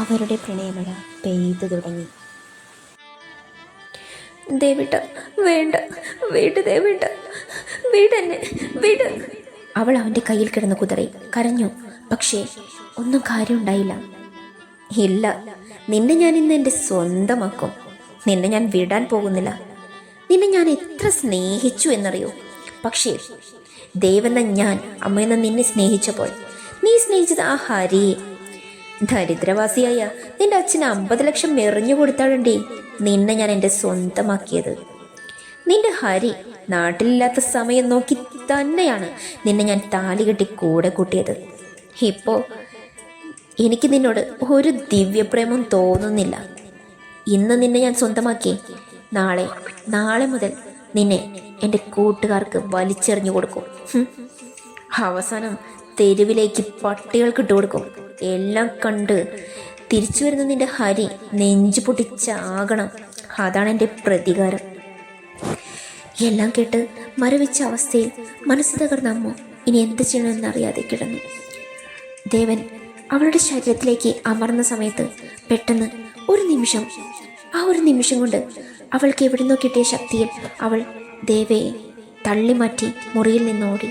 അവരുടെ പ്രണയമഴ പെയ്തു തുടങ്ങി. ദേവിട്ട വേണ്ട വീട് ദേവിട്ട വീടെന്നെ വീട് അവൾ അവന്റെ കയ്യിൽ കിടന്ന് കുതറി കരഞ്ഞു. പക്ഷേ ഒന്നും കാര്യമുണ്ടായില്ല. ഇല്ല നിന്നെ ഞാൻ ഇന്ന് എന്റെ സ്വന്തമാക്കും. നിന്നെ ഞാൻ വിടാൻ പോകുന്നില്ല. നിന്നെ ഞാൻ എത്ര സ്നേഹിച്ചു എന്നറിയോ? പക്ഷേ ദേവെന്ന ഞാൻ അമ്മയെന്ന നിന്നെ സ്നേഹിച്ചപ്പോൾ നീ സ്നേഹിച്ചത് ആ ഹരിയെ. ദരിദ്രവാസിയായ നിന്റെ അച്ഛന് അമ്പത് ലക്ഷം എറിഞ്ഞു കൊടുത്താളുണ്ടേ നിന്നെ ഞാൻ എന്റെ സ്വന്തമാക്കിയത്. നിന്റെ ഹരി നാട്ടിലില്ലാത്ത സമയം നോക്കി തന്നെയാണ് നിന്നെ ഞാൻ താലി കെട്ടി കൂടെ കൂട്ടിയത്. ഇപ്പോ എനിക്ക് നിന്നോട് ഒരു ദിവ്യപ്രേമം തോന്നുന്നില്ല. ഇന്ന് നിന്നെ ഞാൻ സ്വന്തമാക്കി. നാളെ നാളെ മുതൽ നിന്നെ എന്റെ കൂട്ടുകാർക്ക് വലിച്ചെറിഞ്ഞു കൊടുക്കും. അവസാനം തെരുവിലേക്ക് പട്ടികൾക്ക് ഇട്ട് കൊടുക്കും. എല്ലാം കണ്ട് തിരിച്ചു വരുന്ന നിന്റെ ഹരി നെഞ്ചു പൊട്ടിച്ചാകണം. അതാണ് എന്റെ പ്രതികാരം. എല്ലാം കേട്ട് മരവിച്ച അവസ്ഥയിൽ മനസ്സ് തകർന്ന അമ്മ ഇനി എന്ത് ചെയ്യണമെന്നറിയാതെ കിടന്നു. ദേവൻ അവളുടെ ശരീരത്തിലേക്ക് അമർന്ന സമയത്ത് പെട്ടെന്ന് ഒരു നിമിഷം ആ ഒരു നിമിഷം കൊണ്ട് അവൾക്ക് എവിടെ നിന്നോ കിട്ടിയ ശക്തിയിൽ അവൾ ദേവയെ തള്ളിമാറ്റി മുറിയിൽ നിന്ന് ഓടി.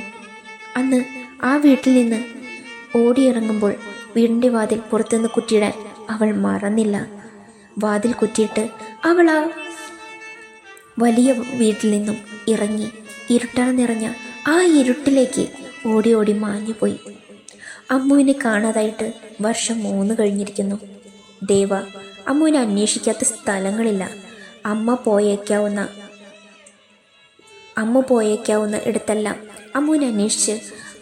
അന്ന് ആ വീട്ടിൽ നിന്ന് ഓടിയിറങ്ങുമ്പോൾ വീടിന്റെ വാതിൽ പുറത്തുനിന്ന് കുറ്റിയിടാൻ അവൾ മറന്നില്ല. വാതിൽ കുറ്റിയിട്ട് അവൾ ആ വലിയ വീട്ടിൽ നിന്നും ഇറങ്ങി ഇരുട്ടാണ് നിറഞ്ഞ ആ ഇരുട്ടിലേക്ക് ഓടി ഓടി മാഞ്ഞുപോയി. അമ്മുവിനെ കാണാതായിട്ട് വർഷം മൂന്ന് കഴിഞ്ഞിരിക്കുന്നു. ദേവ അമ്മുവിനെ അന്വേഷിക്കാത്ത സ്ഥലങ്ങളില്ല. അമ്മ പോയേക്കാവുന്ന അമ്മ പോയേക്കാവുന്ന ഇടത്തെല്ലാം അമ്മുവിനെ അന്വേഷിച്ച്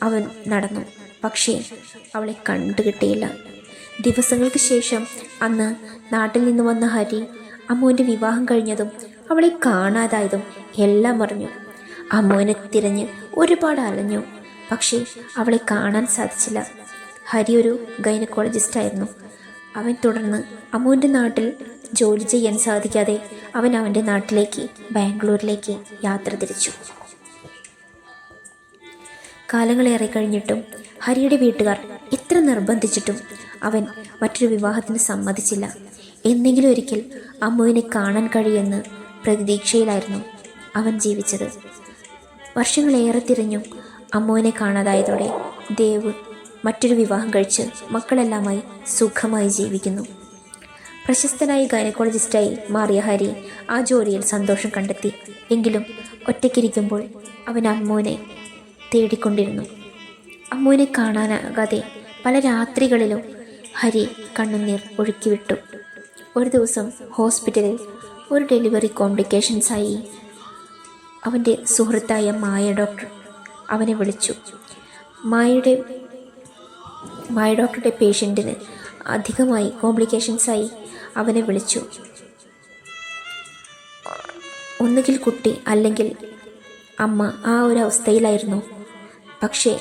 അവൻ നടന്നു. പക്ഷേ അവളെ കണ്ടു കിട്ടിയില്ല. ദിവസങ്ങൾക്ക് ശേഷം അന്ന് നാട്ടിൽ നിന്ന് വന്ന ഹരി അമ്മുവിന്റെ വിവാഹം കഴിഞ്ഞതും അവളെ കാണാതായതും എല്ലാം അറിഞ്ഞു. അമ്മുവിനെ തിരഞ്ഞ് ഒരുപാട് അലഞ്ഞു പക്ഷേ അവളെ കാണാൻ സാധിച്ചില്ല. ഹരി ഒരു ഗൈനക്കോളജിസ്റ്റ് ആയിരുന്നു. അവൻ തുടർന്ന് അമ്മുവിന്റെ നാട്ടിൽ ജോലി ചെയ്യാൻ സാധിക്കാതെ അവൻ അവന്റെ നാട്ടിലേക്ക് ബാംഗ്ലൂരിലേക്ക് യാത്ര തിരിച്ചു. കാലങ്ങളേറെ കഴിഞ്ഞിട്ടും ഹരിയുടെ വീട്ടുകാർ എത്ര നിർബന്ധിച്ചിട്ടും അവൻ മറ്റൊരു വിവാഹത്തിന് സമ്മതിച്ചില്ല. എന്നെങ്കിലും ഒരിക്കൽ അമ്മുവിനെ കാണാൻ കഴിയുമെന്ന് പ്രതീക്ഷയിലായിരുന്നു അവൻ ജീവിച്ചത്. വർഷങ്ങളേറെ തിരിഞ്ഞും അമ്മുവിനെ കാണാതായതോടെ ദേവ് മറ്റൊരു വിവാഹം കഴിച്ച് മക്കളെല്ലാമായി സുഖമായി ജീവിക്കുന്നു. പ്രശസ്തനായ ഗൈനക്കോളജിസ്റ്റായി മാറിയ ഹരി ആ ജോലിയിൽ സന്തോഷം കണ്ടെത്തി. എങ്കിലും ഒറ്റയ്ക്കിരിക്കുമ്പോൾ അവൻ അമ്മുവിനെ തേടിക്കൊണ്ടിരുന്നു. അമ്മുവിനെ കാണാനാകാതെ പല രാത്രികളിലും ഹരി കണ്ണുനീർ ഒഴുക്കിവിട്ടു. ഒരു ദിവസം ഹോസ്പിറ്റലിൽ ഒരു ഡെലിവറി കോംപ്ലിക്കേഷൻസായി അവന്റെ സുഹൃത്തായ മായ ഡോക്ടർ അവനെ വിളിച്ചു. മായയുടെ മായ ഡോക്ടറുടെ പേഷ്യന്റിന് അധികമായി കോംപ്ലിക്കേഷൻസായി അവനെ വിളിച്ചു. ഒന്നുകിൽ കുട്ടി അല്ലെങ്കിൽ അമ്മ ആ ഒരു അവസ്ഥയിലായിരുന്നു. പക്ഷേ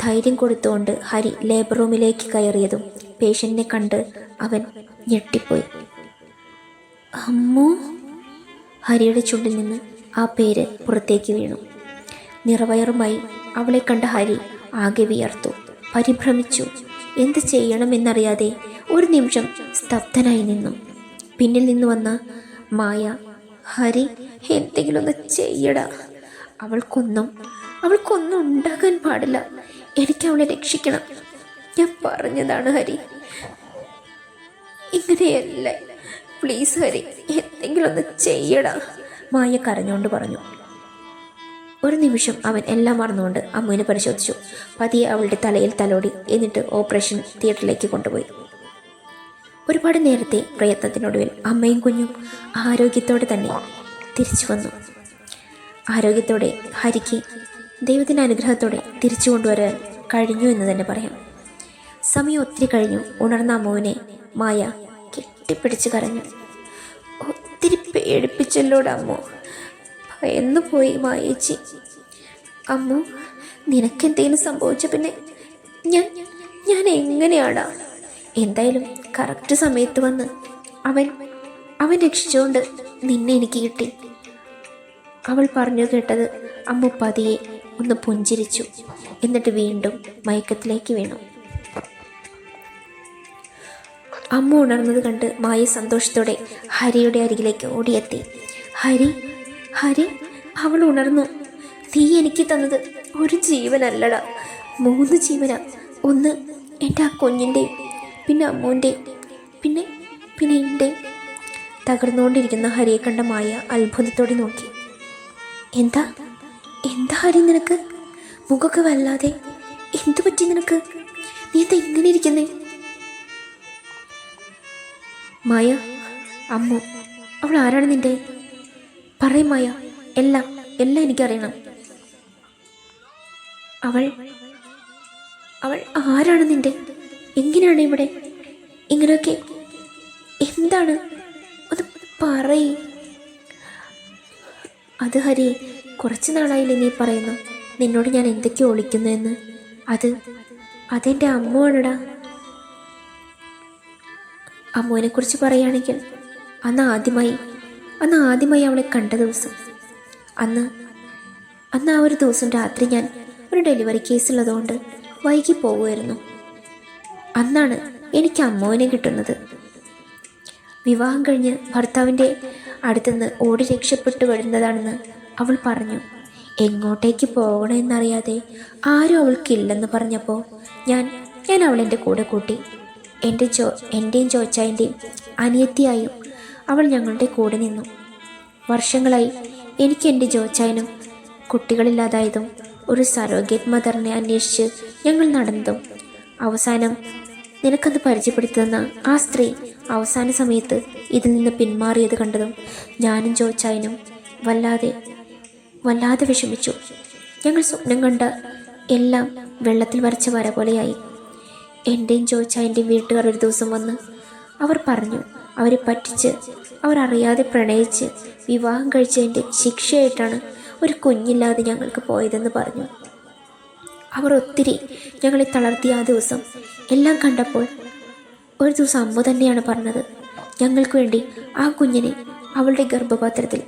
ധൈര്യം കൊടുത്തുകൊണ്ട് ഹരി ലേബർ റൂമിലേക്ക് കയറിയതും പേഷ്യന്റിനെ കണ്ട് അവൻ ഞെട്ടിപ്പോയി. അമ്മു? ഹരിയുടെ ചുണ്ടിൽ നിന്ന് ആ പേര് പുറത്തേക്ക് വീണു. നിറവയറുമായി അവളെ കണ്ട ഹരി ആകെ വിയർത്തു. പരിഭ്രമിച്ചു. എന്ത് ചെയ്യണമെന്നറിയാതെ ഒരു നിമിഷം സ്തബ്ധനായി നിന്നു. പിന്നിൽ നിന്ന് വന്ന മായ ഹരി എന്തെങ്കിലും ഒന്ന് ചെയ്യടാ. അവൾക്കൊന്നും അവൾക്കൊന്നും ഉണ്ടാകാൻ പാടില്ല. എനിക്ക് അവളെ രക്ഷിക്കണം. ഞാൻ പറഞ്ഞതാണ് ഹരി. ഇങ്ങനെയല്ല. പ്ലീസ് ഹരി എന്തെങ്കിലും ഒന്ന് ചെയ്യടാ. മായ കരഞ്ഞുകൊണ്ട് പറഞ്ഞു. ഒരു നിമിഷം അവൻ എല്ലാം മറന്നുകൊണ്ട് അമ്മുവിനെ പരിശോധിച്ചു. പതിയെ അവളുടെ തലയിൽ തലോടി എന്നിട്ട് ഓപ്പറേഷൻ തിയേറ്ററിലേക്ക് കൊണ്ടുപോയി. ഒരുപാട് നേരത്തെ പ്രയത്നത്തിനൊടുവിൽ അമ്മയും കുഞ്ഞും ആരോഗ്യത്തോടെ തന്നെ തിരിച്ചു വന്നു. ആരോഗ്യത്തോടെ ഹരിക്ക് ദൈവത്തിന്റെ അനുഗ്രഹത്തോടെ തിരിച്ചു കൊണ്ടുവരാൻ കഴിഞ്ഞു എന്ന് തന്നെ പറയാം. സമയം ഒത്തിരി കഴിഞ്ഞു. ഉണർന്ന അമ്മുവിനെ മായ കെട്ടിപ്പിടിച്ച് കരഞ്ഞു. ഒത്തിരി പേടിപ്പിച്ചല്ലോടെ അമ്മു. എന്ന് പോയി മായേച്ചി. അമ്മു നിനക്കെന്തെങ്കിലും സംഭവിച്ച പിന്നെ ഞാൻ ഞാൻ എങ്ങനെയാടാ? എന്തായാലും കറക്റ്റ് സമയത്ത് വന്ന് അവൻ അവൻ രക്ഷിച്ചുകൊണ്ട് നിന്നെ എനിക്ക് കിട്ടി. അവൾ പറഞ്ഞു കേട്ടത് അമ്മു പതിയെ ഒന്ന് പുഞ്ചിരിച്ചു. എന്നിട്ട് വീണ്ടും മയക്കത്തിലേക്ക് വീണു. അമ്മ ഉണർന്നത് കണ്ട് മായ സന്തോഷത്തോടെ ഹരിയുടെ അരികിലേക്ക് ഓടിയെത്തി. ഹരി ഹരി അവൾ ഉണർന്നു. നീ എനിക്ക് തന്നത് ഒരു ജീവനല്ലട. മൂന്ന് ജീവന. ഒന്ന് എന്റെ ആ കുഞ്ഞിന്റെയും പിന്നെ അമ്മൂന്റെയും പിന്നെ പിന്നെ എന്റെ. തകർന്നുകൊണ്ടിരിക്കുന്ന ഹരിയെ കണ്ട മായ അത്ഭുതത്തോടെ നോക്കി. എന്താ? എന്താ നിനക്ക്? മുഖമൊക്കെ വല്ലാതെ. എന്തു പറ്റി നിനക്ക്? നീ എന്താ ഇങ്ങനെ ഇരിക്കുന്നേ? മായ അമ്മു അവൾ ആരാണ് നിന്റെ? പറയും മായ എല്ലാം എല്ലാം എനിക്കറിയണം. അവൾ അവൾ ആരാണ് നിന്റെ? എങ്ങനെയാണ് ഇവിടെ? ഇങ്ങനെയൊക്കെ എന്താണ്? അത് പറയും. അത് ഹരി കുറച്ച് നാളായില്ലേ നീ പറയുന്നു. നിന്നോട് ഞാൻ എന്തൊക്കെയോ ഒളിക്കുന്നു എന്ന്. അത് അതെന്റെ അമ്മുവാണടാ. അമ്മുവിനെ കുറിച്ച് പറയുകയാണെങ്കിൽ അന്ന് ആദ്യമായി അന്ന് ആദ്യമായി അവളെ കണ്ട ദിവസം. അന്ന് അന്ന് ആ ഒരു ദിവസം രാത്രി ഞാൻ ഒരു ഡെലിവറി കേസ് ഉള്ളതുകൊണ്ട് വൈകി പോകുമായിരുന്നു അന്നാണ് എനിക്ക് അമ്മുവിനെ കിട്ടുന്നത്. വിവാഹം കഴിഞ്ഞ് ഭർത്താവിന്റെ അടുത്തുനിന്ന് ഓടി രക്ഷപ്പെട്ടു വരുന്നതാണെന്ന് അവൾ പറഞ്ഞു എങ്ങോട്ടേക്ക് പോകണമെന്നറിയാതെ ആരും അവൾക്കില്ലെന്ന് പറഞ്ഞപ്പോൾ ഞാൻ ഞാൻ അവളെന്റെ കൂടെ കൂട്ടി. എന്റെ ജോ എന്റെയും ചോച്ചായന്റെയും അനിയത്തിയായും അവൾ ഞങ്ങളുടെ കൂടെ നിന്നു. വർഷങ്ങളായി എനിക്ക് എന്റെ ജോച്ചായനും കുട്ടികളില്ലാതായതും ഒരു സരോഗേറ്റ് മദറിനെ അന്വേഷിച്ച് ഞങ്ങൾ നടന്നതും. അവസാനം നിനക്കത് പരിചയപ്പെടുത്തുന്ന ആ സ്ത്രീ അവസാന സമയത്ത് ഇതിൽ നിന്ന് പിന്മാറിയത് കണ്ടതും ഞാനും ജോച്ചായനും വല്ലാതെ വല്ലാതെ വിഷമിച്ചു. ഞങ്ങൾ സ്വപ്നം കണ്ട എല്ലാം വെള്ളത്തിൽ വരച്ച വര പോലെയായി. എന്റെയും ജോച്ചായന്റെയും വീട്ടുകാർ ഒരു ദിവസം വന്ന് അവർ പറഞ്ഞു അവരെ പറ്റിച്ച് അവർ അറിയാതെ പ്രണയിച്ച് വിവാഹം കഴിച്ചതിന്റെ ശിക്ഷയായിട്ടാണ് ഒരു കുഞ്ഞില്ലാതെ ഞങ്ങൾക്ക് പോയതെന്ന് പറഞ്ഞു. അവർ ഒത്തിരി ഞങ്ങളെ തളർത്തിയ ആ ദിവസം എല്ലാം കണ്ടപ്പോൾ ഒരു ദിവസം അമ്മ തന്നെയാണ് പറഞ്ഞത് ഞങ്ങൾക്ക് വേണ്ടി ആ കുഞ്ഞിനെ അവളുടെ ഗർഭപാത്രത്തിൽ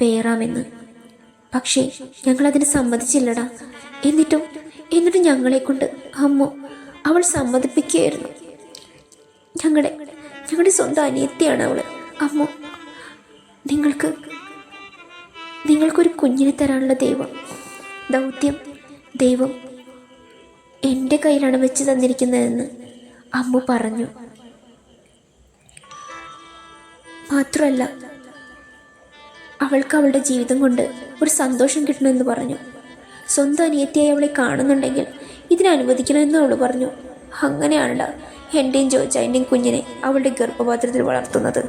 പേറാമെന്ന് പക്ഷേ ഞങ്ങൾ അതിന് സമ്മതിച്ചില്ലടാ. എന്നിട്ടും എന്നിട്ടും ഞങ്ങളെ കൊണ്ട് അമ്മ അവൾ സമ്മതിപ്പിക്കുകയായിരുന്നു. ഞങ്ങളുടെ ഞങ്ങളുടെ സ്വന്തം അനിയത്തിയാണ് അവൾ അമ്മ നിങ്ങൾക്ക് നിങ്ങൾക്കൊരു കുഞ്ഞിനെ തരാനുള്ള ദൈവം ദൗത്യം ദൈവം എന്റെ കയ്യിലാണ് വെച്ച് തന്നിരിക്കുന്നതെന്ന് അമ്മ പറഞ്ഞു. മാത്രമല്ല അവൾക്ക് അവളുടെ ജീവിതം കൊണ്ട് ഒരു സന്തോഷം കിട്ടണമെന്ന് പറഞ്ഞു. സ്വന്തം അനിയത്തിയായി അവളെ കാണുന്നുണ്ടെങ്കിൽ ഇതിനനുവദിക്കണമെന്ന് അവൾ പറഞ്ഞു. അങ്ങനെയാണല്ലോ എന്റെയും ജോജാന്റെയും കുഞ്ഞിനെ അവളുടെ ഗർഭപാത്രത്തിൽ വളർത്തുന്നത്.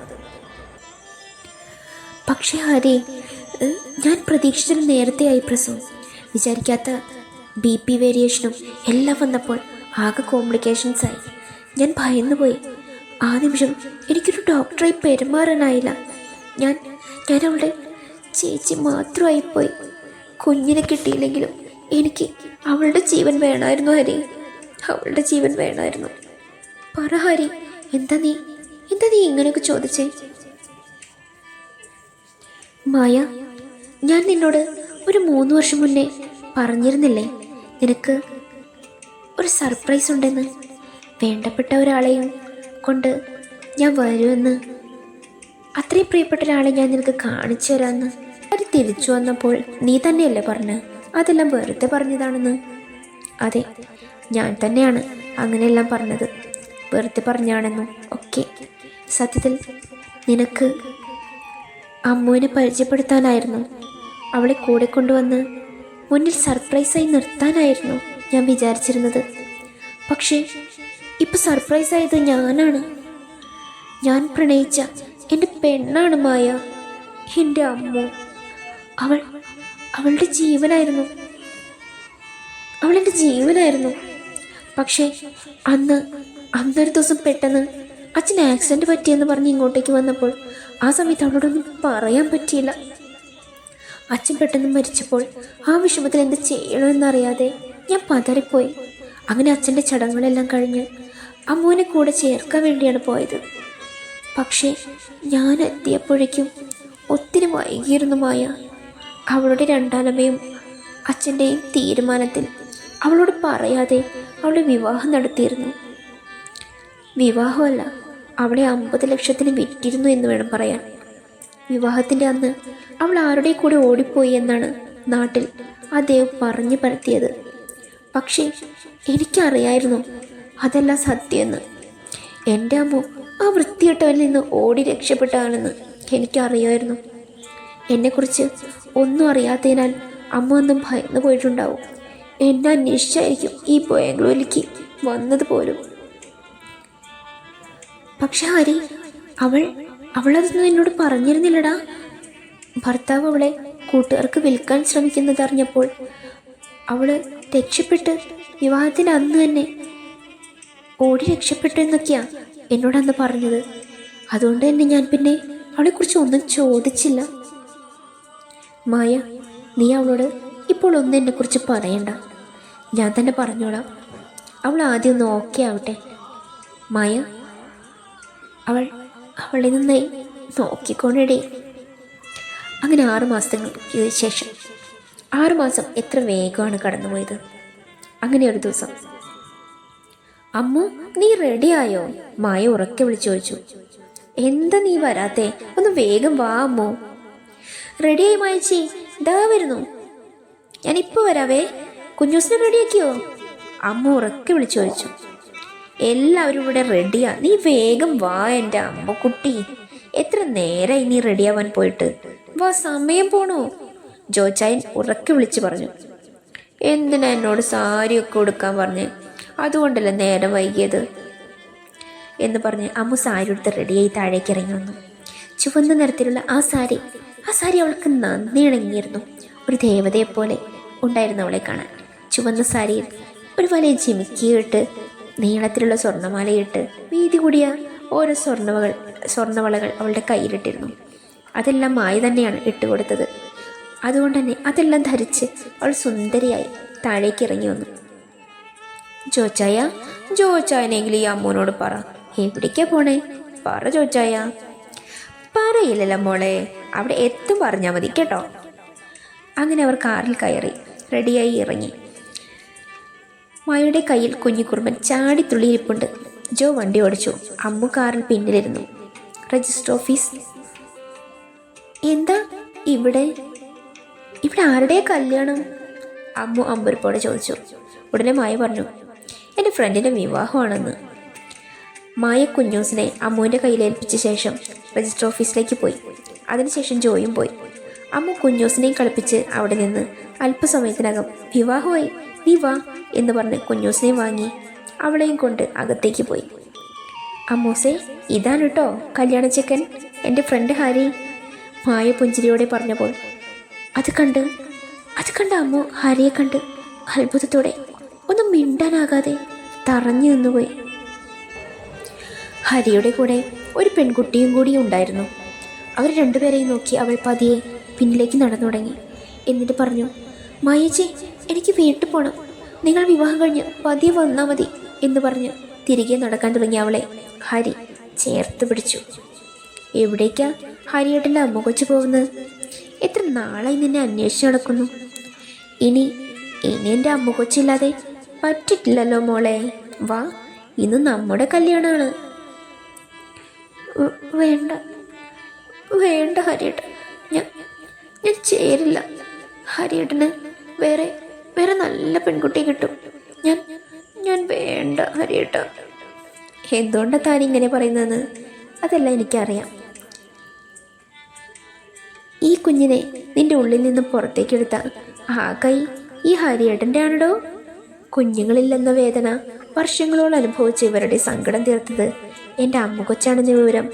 പക്ഷേ ഹരി ഞാൻ നേരത്തെ നേരത്തെയായി പ്രസവം. വിചാരിക്കാത്ത ബി പി വേരിയേഷനും എല്ലാം വന്നപ്പോൾ ആകെ കോംപ്ലിക്കേഷൻസായി ഞാൻ ഭയന്നുപോയി. ആ നിമിഷം എനിക്കൊരു ഡോക്ടറായി പെരുമാറാനായില്ല. ഞാൻ ഞാൻ അവളുടെ ചേച്ചി മാത്രമായിപ്പോയി. കുഞ്ഞിനെ കിട്ടിയില്ലെങ്കിലും എനിക്ക് അവളുടെ ജീവൻ വേണമായിരുന്നു ഹരി. അവളുടെ ജീവൻ വേണമായിരുന്നു. പറ ഹരി എന്താ നീ? എന്താ നീ ഇങ്ങനെയൊക്കെ ചോദിച്ചേ? മായ ഞാൻ നിന്നോട് ഒരു മൂന്ന് വർഷം മുന്നേ പറഞ്ഞിരുന്നില്ലേ? നിനക്ക് ഒരു സർപ്രൈസ് ഉണ്ടെന്ന് വേണ്ടപ്പെട്ട ഒരാളെയും കൊണ്ട് ഞാൻ വരുമെന്ന് അത്രയും പ്രിയപ്പെട്ട ഒരാളെ ഞാൻ നിനക്ക് കാണിച്ചു തരാമെന്ന് അത് തിരിച്ചു വന്നപ്പോൾ നീ തന്നെയല്ലേ പറഞ്ഞ്? അതെല്ലാം വെറുതെ പറഞ്ഞതാണെന്ന്. അതെ ഞാൻ തന്നെയാണ് അങ്ങനെയെല്ലാം പറഞ്ഞത്. വെറുതെ പറഞ്ഞാണെന്നും. ഒക്കെ സത്യത്തിൽ നിനക്ക് അമ്മുവിനെ പരിചയപ്പെടുത്താനായിരുന്നു. അവളെ കൂടെ കൊണ്ടുവന്ന് മുന്നിൽ സർപ്രൈസായി നിർത്താനായിരുന്നു ഞാൻ വിചാരിച്ചിരുന്നത്. പക്ഷേ ഇപ്പൊ സർപ്രൈസായത് ഞാനാണ്. ഞാൻ പ്രണയിച്ച എന്റെ പെണ്ണാണ് മായ. എന്റെ അമ്മ. അവൾ അവളുടെ ജീവനായിരുന്നു. അവളെന്റെ ജീവനായിരുന്നു. പക്ഷേ അന്ന് അന്നൊരു ദിവസം പെട്ടെന്ന് അച്ഛൻ ആക്സിഡന്റ് പറ്റിയെന്ന് പറഞ്ഞ് ഇങ്ങോട്ടേക്ക് വന്നപ്പോൾ ആ സമയത്ത് അവളോടൊന്നും പറയാൻ പറ്റിയില്ല. അച്ഛൻ പെട്ടെന്ന് മരിച്ചപ്പോൾ ആ വിഷമത്തിൽ എന്ത് ചെയ്യണമെന്നറിയാതെ ഞാൻ പതറിപ്പോയി. അങ്ങനെ അച്ഛന്റെ ചടങ്ങുകളെല്ലാം കഴിഞ്ഞ് അമ്മുവിനെ കൂടെ ചേർക്കാൻ വേണ്ടിയാണ് പോയത്. പക്ഷേ ഞാൻ എത്തിയപ്പോഴേക്കും ഒത്തിരി വൈകിയിരുന്നു മായ അവളുടെ രണ്ടാനമ്മയും അച്ഛന്റെയും തീരുമാനത്തിൽ അവളോട് പറയാതെ അവളെ വിവാഹം നടത്തിയിരുന്നു. വിവാഹമല്ല അവളെ അമ്പത് ലക്ഷത്തിന് വിറ്റിരുന്നു എന്ന് വേണം പറയാൻ. വിവാഹത്തിന്റെ അന്ന് അവൾ ആരുടെ കൂടെ ഓടിപ്പോയി എന്നാണ് നാട്ടിൽ അദ്ദേഹം പറഞ്ഞു പരത്തിയത്. പക്ഷേ എനിക്കറിയായിരുന്നു അതല്ല സത്യമെന്ന് എന്റെ അമ്മ ആ വൃത്തികെട്ടവനിൽ നിന്ന് ഓടി രക്ഷപ്പെട്ടവനെന്ന് എനിക്കറിയായിരുന്നു. എന്നെക്കുറിച്ച് ഒന്നും അറിയാത്തതിനാൽ അമ്മ ഒന്നും ഭയന്നു പോയിട്ടുണ്ടാവും. എന്നെ അന്വേഷിച്ചായിരിക്കും ഈ ബാംഗ്ലൂരിലേക്ക് വന്നത് പോലും. പക്ഷെ ഹരി അവൾ അവളതൊന്നും എന്നോട് പറഞ്ഞിരുന്നില്ലടാ. ഭർത്താവ് അവളെ കൂട്ടുകാർക്ക് വിൽക്കാൻ ശ്രമിക്കുന്നത് അറിഞ്ഞപ്പോൾ അവൾ രക്ഷപ്പെട്ട് വിവാഹത്തിന് അന്ന് തന്നെ ഓടി രക്ഷപ്പെട്ടു എന്നൊക്കെയാ എന്നോട് അന്ന് പറഞ്ഞത്. അതുകൊണ്ട് തന്നെ ഞാൻ പിന്നെ അവളെക്കുറിച്ച് ഒന്നും ചോദിച്ചില്ല. മായ നീ അവളോട് ഇപ്പോൾ ഒന്നും എന്നെക്കുറിച്ച് പറയണ്ട. ഞാൻ തന്നെ പറഞ്ഞോളാം. അവൾ ആദ്യം ഒന്ന് ഓക്കെ ആവട്ടെ. മായ അവൾ അവളെ നന്നായി നോക്കിക്കോണടേ. അങ്ങനെ ആറ് മാസങ്ങൾക്ക് ശേഷം ആറ് മാസം എത്ര വേഗമാണ് കടന്നുപോയത്. അങ്ങനെ ഒരു ദിവസം അമ്മു നീ റെഡിയായോ മായ ഉറക്കെ വിളിച്ചു ചോദിച്ചു. എന്താ നീ വരാത്തെ? ഒന്ന് വേഗം വാ അമ്മു. റെഡിയായി മായച്ചി. ഇതാ വരുന്നു. ഞാനിപ്പോൾ വരാവേ. കുഞ്ഞൂസിനെ റെഡിയാക്കിയോ അമ്മ ഉറക്കെ വിളിച്ചു ചോദിച്ചു. എല്ലാവരും ഇവിടെ റെഡിയാ നീ വേഗം വാ എന്റെ അമ്മക്കുട്ടി. എത്ര നേരമായി നീ റെഡിയാവാൻ പോയിട്ട്. വാ സമയം പോണോ. ജോച്ചായൻ ഉറക്കെ വിളിച്ചു പറഞ്ഞു. എന്തിനാ എന്നോട് സാരിയൊക്കെ കൊടുക്കാൻ പറഞ്ഞ്? അതുകൊണ്ടല്ലേ നേരം വൈകിയത്? എന്ന് പറഞ്ഞ് അമ്മു സാരി എടുത്ത് റെഡിയായി താഴേക്ക് ഇറങ്ങി വന്നു. ചുവന്ന നിറത്തിലുള്ള ആ സാരി ആ സാരി അവൾക്ക് നന്ദി ഇണങ്ങിയിരുന്നു ഒരു ദേവതയെപ്പോലെ ഉണ്ടായിരുന്നു അവളെ കാണാൻ. ചുവന്ന സാരിയിൽ ഒരു വലിയ ജിമിക്കിയിട്ട് നീളത്തിലുള്ള സ്വർണമാലയിട്ട് വീതി കൂടിയ ഓരോ സ്വർണവകൾ സ്വർണവളകൾ അവളുടെ കയ്യിലിട്ടിരുന്നു. അതെല്ലാം മായി തന്നെയാണ് ഇട്ടുകൊടുത്തത്. അതുകൊണ്ട് തന്നെ അതെല്ലാം ധരിച്ച് അവൾ സുന്ദരിയായി താഴേക്ക് ഇറങ്ങി വന്നു. ജോച്ചായ ജോച്ചായനെങ്കിലും ഈ അമ്മൂനോട് പറ. എവിടേക്കാ പോണേ? പറ ജോച്ചായ പറയില്ലല്ലോ മോളെ. അവിടെ എത്തും പറഞ്ഞാൽ മതി കേട്ടോ. അങ്ങനെ അവർ കാറിൽ കയറി. റെഡിയായി ഇറങ്ങി. മായയുടെ കയ്യിൽ കുഞ്ഞിക്കുറുമ്പൻ ചാടി തുള്ളിയിരിപ്പുണ്ട്. ജോ വണ്ടി ഓടിച്ചു. അമ്മു കാറിൽ പിന്നിലിരുന്നു. Register office. എന്താ? ഇവിടെ? ഇവിടെ ആരുടെ കല്യാണം? അമ്മു അമ്പുരിപ്പോടെ ചോദിച്ചു. ഉടനെ മായ പറഞ്ഞു. എന്റെ ഫ്രണ്ടിന്റെ വിവാഹമാണെന്ന്. മായ കുഞ്ഞൂസിനെ അമ്മുവിന്റെ കയ്യിലേൽപ്പിച്ച ശേഷം രജിസ്റ്റർ ഓഫീസിലേക്ക് പോയി. അതിനുശേഷം ജോയും പോയി. അമ്മു കുഞ്ഞൂസിനെയും കളിപ്പിച്ച് അവിടെ നിന്ന് അല്പസമയത്തിനകം വിവാഹമായി നീ വാ എന്ന് പറഞ്ഞ് കുഞ്ഞൂസിനെ വാങ്ങി അവളെയും കൊണ്ട് അകത്തേക്ക് പോയി. അമ്മൂസേ ഇതാണ് കേട്ടോ കല്യാണ ചെക്കൻ എന്റെ ഫ്രണ്ട് ഹാരി മായ പുഞ്ചിരിയോടെ പറഞ്ഞപ്പോൾ. അത് കണ്ട് അത് കണ്ട അമ്മു ഹാരിയെ കണ്ട് അത്ഭുതത്തോടെ ഒന്നും മിണ്ടാനാകാതെ തറഞ്ഞു നിന്നുപോയി. ഹരിയുടെ കൂടെ ഒരു പെൺകുട്ടിയും കൂടി ഉണ്ടായിരുന്നു. അവർ രണ്ടുപേരെയും നോക്കി അവൾ പതിയെ പിന്നിലേക്ക് നടന്നു തുടങ്ങി. എന്നിട്ട് പറഞ്ഞു മായേച്ചി എനിക്ക് വീട്ടിൽ പോകണം നിങ്ങൾ വിവാഹം കഴിഞ്ഞ് പതിയെ വന്നാൽ മതി എന്ന് പറഞ്ഞ് തിരികെ നടക്കാൻ തുടങ്ങിയ അവളെ ഹരി ചേർത്ത് പിടിച്ചു. എവിടേക്കാ ഹരിയേട്ടന്റെ അമ്മ കൊച്ചു പോകുന്നത്? എത്ര നാളായി നിന്നെ അന്വേഷിച്ച് നടക്കുന്നു? ഇനി ഇനി എന്റെ അമ്മ കൊച്ചില്ലാതെ പറ്റിട്ടില്ലല്ലോ മോളെ. വാ ഇന്ന് നമ്മുടെ കല്യാണമാണ് വേണ്ട വേണ്ട ഹരിയേട്ടൻ. ഞാൻ ഞാൻ ചേരില്ല. ഹരിയേട്ടന് വേറെ വേറെ നല്ല പെൺകുട്ടി കിട്ടും. ഞാൻ ഞാൻ വേണ്ട ഹരിയേട്ട. എന്തുകൊണ്ടാണ് താൻ ഇങ്ങനെ പറയുന്നതെന്ന് അതെല്ലാം എനിക്കറിയാം. ഈ കുഞ്ഞിനെ നിന്റെ ഉള്ളിൽ നിന്ന് പുറത്തേക്കെടുത്ത ആ കൈ ഈ ഹരിയേട്ടന്റെ ആണല്ലോ. കുഞ്ഞുങ്ങളില്ലെന്ന വേദന വർഷങ്ങളോളം അനുഭവിച്ച ഇവരുടെ സങ്കടം തീർത്തത് എന്റെ അമ്മ കൊച്ചാണെന്ന വിവരം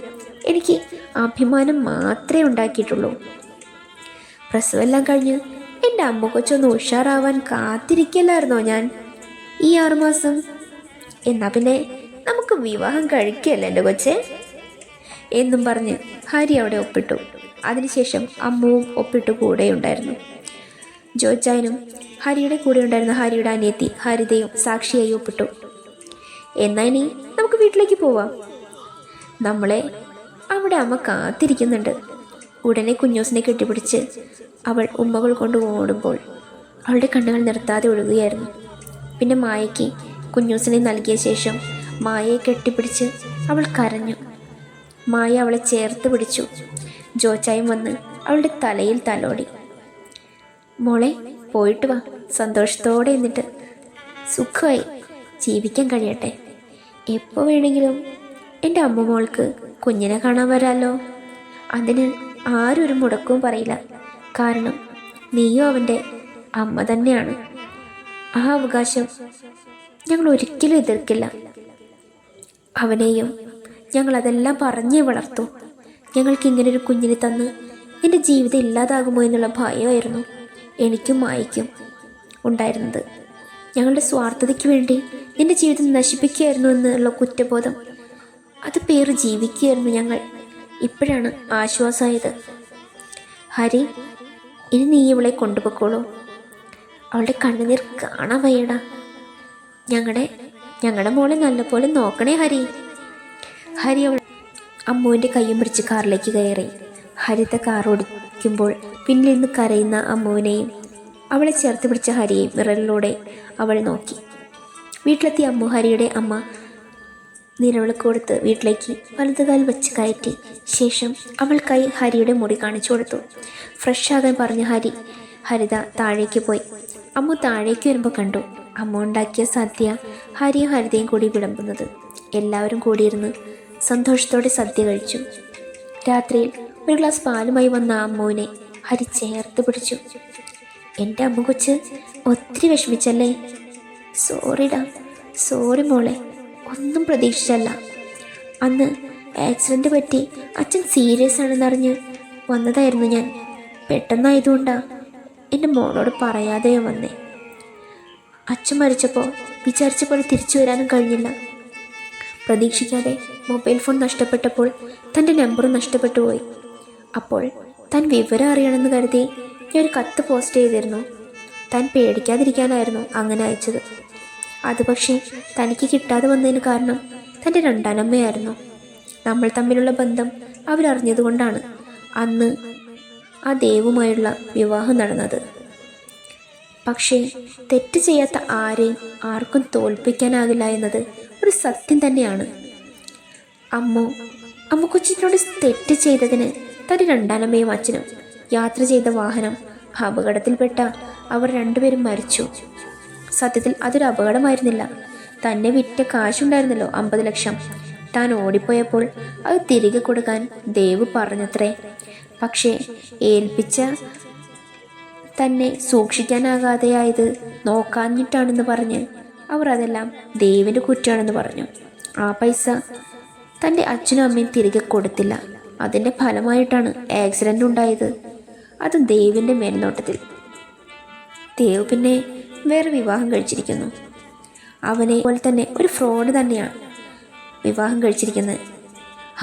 എനിക്ക് അഭിമാനം മാത്രമേ ഉണ്ടാക്കിയിട്ടുള്ളൂ. പ്രസവമെല്ലാം കഴിഞ്ഞ് എന്റെ അമ്മ കൊച്ചൊന്ന് ഉഷാറാവാൻ കാത്തിരിക്കല്ലായിരുന്നോ ഞാൻ? ഈ ആറുമാസം? എന്നാ പിന്നെ നമുക്ക് വിവാഹം കഴിക്കല്ലേ എന്റെ കൊച്ചേ? എന്നും പറഞ്ഞ് ഹരി അവിടെ ഒപ്പിട്ടു. അതിനുശേഷം അമ്മുവും ഒപ്പിട്ടു കൂടെയുണ്ടായിരുന്നു ജോച്ചായനും ഹരിയുടെ കൂടെ ഉണ്ടായിരുന്ന ഹരിയുടെ അനിയത്തി ഹരിതയും സാക്ഷിയായി ഒപ്പിട്ടു. എന്നാ ഇനി നമുക്ക് വീട്ടിലേക്ക് പോവാം. നമ്മളെ അവിടെ അമ്മ കാത്തിരിക്കുന്നുണ്ട്. ഉടനെ കുഞ്ഞോസിനെ കെട്ടിപ്പിടിച്ച് അവൾ ഉമ്മകൾ കൊണ്ട് ഓടുമ്പോൾ അവളുടെ കണ്ണുകൾ നിർത്താതെ ഒഴുകുകയായിരുന്നു. പിന്നെ മായയ്ക്ക് കുഞ്ഞൂസിനെ നൽകിയ ശേഷം മായയെ കെട്ടിപ്പിടിച്ച് അവൾ കരഞ്ഞു. മായ അവളെ ചേർത്ത് പിടിച്ചു. ജോച്ചായും വന്ന് അവളുടെ തലയിൽ തലോടി. മോളെ പോയിട്ട് വാ. സന്തോഷത്തോടെ എന്നിട്ട് സുഖമായി ജീവിക്കാൻ കഴിയട്ടെ. എപ്പോൾ വേണമെങ്കിലും എന്റെ അമ്മ മോൾക്ക് കുഞ്ഞിനെ കാണാൻ വരാമല്ലോ അതിന് ആരും ഒരു മുടക്കവും പറയില്ല. കാരണം നീയോ അവന്റെ അമ്മ തന്നെയാണ്. ആ അവകാശം ഞങ്ങൾ ഒരിക്കലും എതിർക്കില്ല. അവനെയും ഞങ്ങൾ അതെല്ലാം പറഞ്ഞേ വളർത്തു. ഞങ്ങൾക്ക് ഇങ്ങനൊരു കുഞ്ഞിനെ തന്ന് എന്റെ ജീവിതം ഇല്ലാതാകുമോ എന്നുള്ള ഭയമായിരുന്നു. എനിക്കും മായയ്ക്കും ഉണ്ടായിരുന്നത്. ഞങ്ങളുടെ സ്വാർത്ഥതയ്ക്ക് വേണ്ടി എന്റെ ജീവിതം നശിപ്പിക്കുകയായിരുന്നു എന്നുള്ള കുറ്റബോധം. അത് പേര് ജീവിക്കുകയായിരുന്നു ഞങ്ങൾ. ഇപ്പോഴാണ് ആശ്വാസമായത്. ഹരി ഇനി നീ ഇവളെ കൊണ്ടുപോയിക്കോളൂ. അവളുടെ കണ്ണുനീർ കാണാൻ വയ്യടാ. ഞങ്ങളുടെ ഞങ്ങളുടെ മോളെ നല്ലപോലെ നോക്കണേ ഹരി. ഹരി അവൾ അമ്മുവിന്റെ കയ്യും പിടിച്ച് കാറിലേക്ക് കയറി. ഹരിത കാർ ഓടിക്കുമ്പോൾ പിന്നിൽ നിന്ന് കരയുന്ന അമ്മുവിനെയും അവളെ ചേർത്ത് പിടിച്ച ഹരിയെ വിറലിലൂടെ അവൾ നോക്കി. വീട്ടിലെത്തിയ അമ്മു ഹരിയുടെ അമ്മ നിലവിളക്ക് കൊടുത്ത് വീട്ടിലേക്ക് വലതുകാൽ വെച്ച് കയറ്റി. ശേഷം അവൾക്കായി ഹരിയുടെ മുടി കാണിച്ചു കൊടുത്തു. ഫ്രഷ് ആകാൻ പറഞ്ഞ ഹരി ഹരിത താഴേക്ക് പോയി. അമ്മു താഴേക്ക് വരുമ്പോൾ കണ്ടു. അമ്മ ഉണ്ടാക്കിയ സദ്യ ഹരിയും ഹരിതയും കൂടി വിളമ്പുന്നത്. എല്ലാവരും കൂടിയിരുന്ന് സന്തോഷത്തോടെ സദ്യ കഴിച്ചു. രാത്രിയിൽ ഒരു ഗ്ലാസ് പാലുമായി വന്ന അമ്മുവിനെ ഹരി ചേർത്ത് പിടിച്ചു. എന്റെ അമ്മ കൊച്ച് ഒത്തിരി വിഷമിച്ചല്ലേ? സോറിടാ സോറി മോളെ ഒന്നും പ്രതീക്ഷിച്ചല്ല. അന്ന് ആക്സിഡന്റ് പറ്റി അച്ഛൻ സീരിയസ് ആണെന്നറിഞ്ഞ് വന്നതായിരുന്നു ഞാൻ. പെട്ടെന്നായതുകൊണ്ടാ എന്റെ മോളോട് പറയാതെ വന്നേ. അച്ഛൻ മരിച്ചപ്പോൾ വിചാരിച്ച പോലെ തിരിച്ചു വരാനും കഴിഞ്ഞില്ല. പ്രതീക്ഷിക്കാതെ മൊബൈൽ ഫോൺ നഷ്ടപ്പെട്ടപ്പോൾ തന്റെ നമ്പർ നഷ്ടപ്പെട്ടു പോയി. അപ്പോൾ താൻ വിവരം അറിയണമെന്ന് കരുതി ഞാൻ ഒരു കത്ത് പോസ്റ്റ് ചെയ്തിരുന്നു. താൻ പേടിക്കാതിരിക്കാനായിരുന്നു അങ്ങനെ അയച്ചത്. അത് പക്ഷേ തനിക്ക് കിട്ടാതെ വന്നതിന് കാരണം തന്റെ രണ്ടാനമ്മയായിരുന്നു. നമ്മൾ തമ്മിലുള്ള ബന്ധം അവരറിഞ്ഞതുകൊണ്ടാണ് അന്ന് ആ ദേവുമായുള്ള വിവാഹം നടന്നത്. പക്ഷേ തെറ്റ് ചെയ്യാത്ത ആരെയും ആർക്കും തോൽപ്പിക്കാനാകില്ല എന്നത് ഒരു സത്യം തന്നെയാണ്. അമ്മു അമ്മ കൊച്ചിനോട് തെറ്റ് ചെയ്തതിന് തന്റെ രണ്ടാനമ്മയും അച്ഛനും യാത്ര ചെയ്ത വാഹനം അപകടത്തിൽപ്പെട്ട അവർ രണ്ടുപേരും മരിച്ചു. സത്യത്തിൽ അതൊരു അപകടമായിരുന്നില്ല. തന്നെ വിറ്റ കാശുണ്ടായിരുന്നല്ലോ അമ്പത് ലക്ഷം. താൻ ഓടിപ്പോയപ്പോൾ അത് തിരികെ കൊടുക്കാൻ ദേവ് പറഞ്ഞത്രേ. പക്ഷേ ഏൽപ്പിച്ച തന്നെ സൂക്ഷിക്കാനാകാതെയായത് നോക്കാഞ്ഞിട്ടാണെന്ന് പറഞ്ഞ് അവർ അതെല്ലാം ദേവിന്റെ കുറ്റമാണെന്ന് പറഞ്ഞു. ആ പൈസ തന്റെ അച്ഛനും അമ്മയും തിരികെ കൊടുത്തില്ല. അതിന്റെ ഫലമായിട്ടാണ് ആക്സിഡന്റ് ഉണ്ടായത്. അതും ദേവിന്റെ മേൽനോട്ടത്തിൽ. ദേവ് പിന്നെ വേറെ വിവാഹം കഴിച്ചിരിക്കുന്നു. അവനെ പോലെ തന്നെ ഒരു ഫ്രോഡ് തന്നെയാണ് വിവാഹം കഴിച്ചിരിക്കുന്നത്.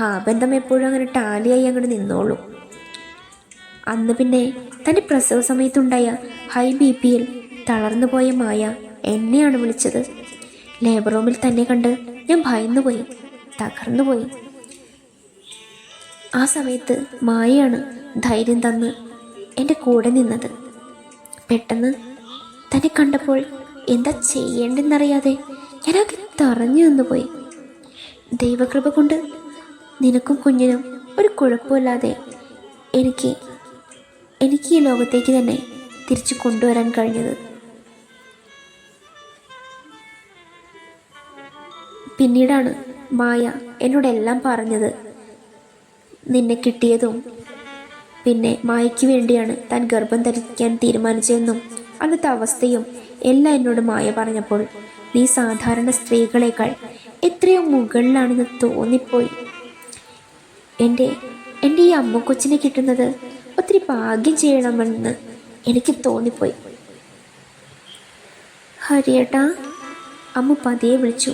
ആ ബന്ധം എപ്പോഴും അങ്ങനെ ടാലിയായി അങ്ങോട്ട് നിന്നോളൂ. അന്ന് പിന്നെ തന്റെ പ്രസവ സമയത്തുണ്ടായ ഹൈ ബി പിയിൽ തളർന്നു പോയ മായ എന്നെയാണ് വിളിച്ചത്. ലേബർ റൂമിൽ തന്നെ കണ്ട് ഞാൻ ഭയന്നുപോയി തകർന്നുപോയി. തകർന്നു ആ സമയത്ത് മായയാണ് ധൈര്യം തന്ന് എന്റെ കൂടെ നിന്നത്. പെട്ടെന്ന് തന്നെ കണ്ടപ്പോൾ എന്താ ചെയ്യേണ്ടെന്നറിയാതെ ഞാനൊക്കെ തറഞ്ഞു നിന്നുപോയി. ദൈവകൃപ കൊണ്ട് നിനക്കും കുഞ്ഞിനും ഒരു കുഴപ്പമില്ലാതെ എനിക്ക് എനിക്ക് ഈ ലോകത്തേക്ക് തന്നെ തിരിച്ചു കൊണ്ടുവരാൻ കഴിഞ്ഞത്. പിന്നീടാണ് മായ എന്നോടെല്ലാം പറഞ്ഞത്. നിന്നെ കിട്ടിയതും പിന്നെ മായയ്ക്ക് വേണ്ടിയാണ് താൻ ഗർഭം ധരിക്കാൻ തീരുമാനിച്ചതെന്നും അന്നത്തെ അവസ്ഥയും എല്ലാം എന്നോട് മായ പറഞ്ഞപ്പോൾ നീ സാധാരണ സ്ത്രീകളെക്കാൾ എത്രയോ മുകളിലാണെന്ന് തോന്നിപ്പോയി. എന്റെ എന്റെ ഈ അമ്മ കൊച്ചിനെ കിട്ടുന്നത് ഒത്തിരി ഭാഗ്യം ചെയ്യണമെന്ന് എനിക്ക് തോന്നിപ്പോയി. ഹരിയേട്ടാ അമ്മ പതിയെ വിളിച്ചു.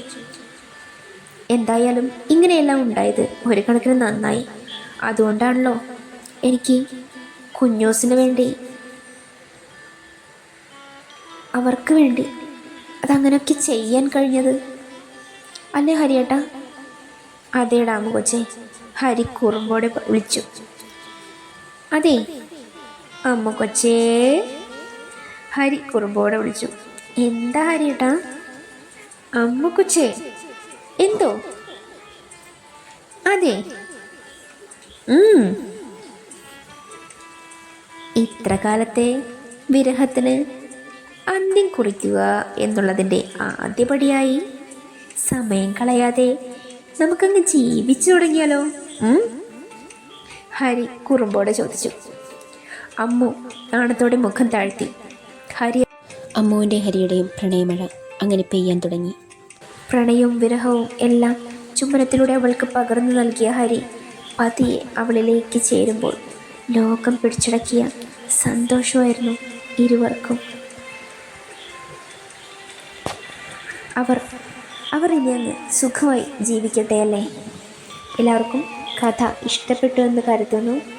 എന്തായാലും ഇങ്ങനെയെല്ലാം ഉണ്ടായത് ഒരു കണക്കിന് നന്നായി. അതുകൊണ്ടാണല്ലോ എനിക്ക് കുഞ്ഞോസിന് വേണ്ടി. അവർക്ക് വേണ്ടി അതങ്ങനെയൊക്കെ ചെയ്യാൻ കഴിഞ്ഞത്. അല്ലേ ഹരിയേട്ടാ? അതേടാമു കൊച്ചേ. ഹരി കുറുമ്പോടെ വിളിച്ചു. അതെ അമ്മ കൊച്ചേ. ഹരി കുറുമ്പോടെ വിളിച്ചു. എന്താ ഹരിയേട്ടാ? അമ്മ കൊച്ചേ. എന്തോ? അതെ. ഉം. ഇത്ര കാലത്തെ വിരഹത്തിന് അന്ത്യം കുറിക്കുക എന്നുള്ളതിന്റെ ആദ്യപടിയായി സമയം കളയാതെ നമുക്കങ്ങ് ജീവിച്ചു തുടങ്ങിയാലോ? ഹരി കുറുമ്പോടെ ചോദിച്ചു. അമ്മു നാണത്തോടെ മുഖം താഴ്ത്തി. ഹരി അമ്മുവിന്റെ ഹരിയുടെയും പ്രണയമഴ അങ്ങനെ പെയ്യാൻ തുടങ്ങി. പ്രണയവും വിരഹവും എല്ലാം ചുമരത്തിലൂടെ അവൾക്ക് പകർന്നു നൽകിയ ഹരി പതിയെ അവളിലേക്ക് ചേരുമ്പോൾ ലോകം പിടിച്ചടക്കിയ സന്തോഷമായിരുന്നു ഇരുവർക്കും. അവർ അവർ ഇനി അങ്ങ് സുഖമായി ജീവിക്കട്ടെ അല്ലേ? എല്ലാവർക്കും കഥ ഇഷ്ടപ്പെട്ടു എന്ന് കരുതുന്നു.